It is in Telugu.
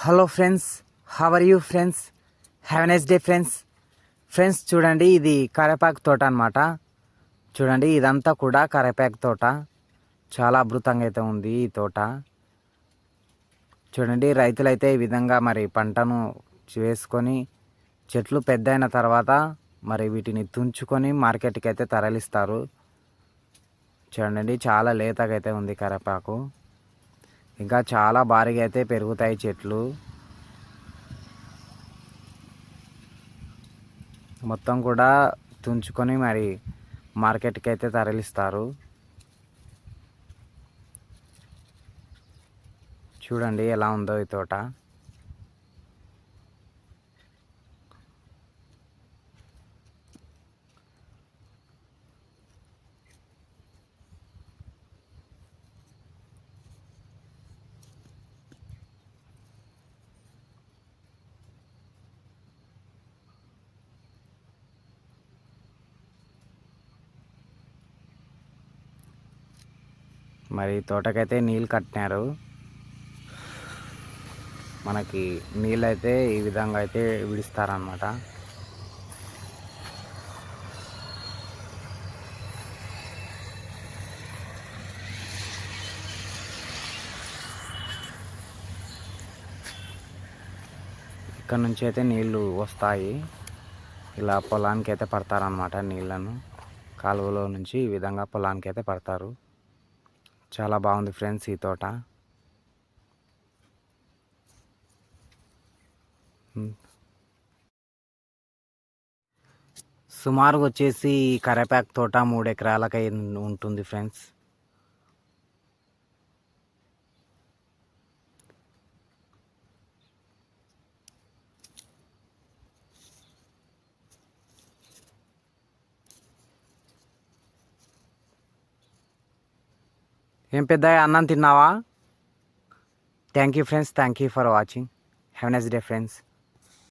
Hello friends how are you friends have nice day friends friends చూడండి ఇది కరేపాకు తోట అనమాట చూడండి ఇదంతా కూడా కరేపాకు తోట. చాలా అద్భుతంగా అయితే ఉంది ఈ తోట. చూడండి రైతులైతే ఈ విధంగా మరి పంటను వేసుకొని చెట్లు పెద్ద అయిన తర్వాత మరి వీటిని తుంచుకొని మార్కెట్కి అయితే తరలిస్తారు. చూడండి చాలా లేతగా అయితే ఉంది కరేపాకు. ఇంకా చాలా భారీగా అయితే పెరుగుతాయి చెట్లు. మొత్తం కూడా తుంచుకొని మరి మార్కెట్కి అయితే తరలిస్తారు. చూడండి ఎలా ఉందో ఈ తోట. మరి తోటకైతే నీళ్ళు కట్టినారు. మనకి నీళ్ళు అయితే ఈ విధంగా అయితే విడిస్తారనమాట ఇక్కడ నుంచి అయితే నీళ్ళు వస్తాయి. ఇలా పొలానికి అయితే పడతారనమాట నీళ్ళను. కాలువలో నుంచి ఈ విధంగా పొలానికి అయితే పడతారు. చాలా బాగుంది ఫ్రెండ్స్ ఈ తోట. సుమారుగా వచ్చేసి ఈ కరేపాకు తోట మూడు ఎకరాలకై ఉంటుంది ఫ్రెండ్స్. ఏం పెద్ద అన్నం తిన్నావా? Thank you friends thank you for watching have nice day friends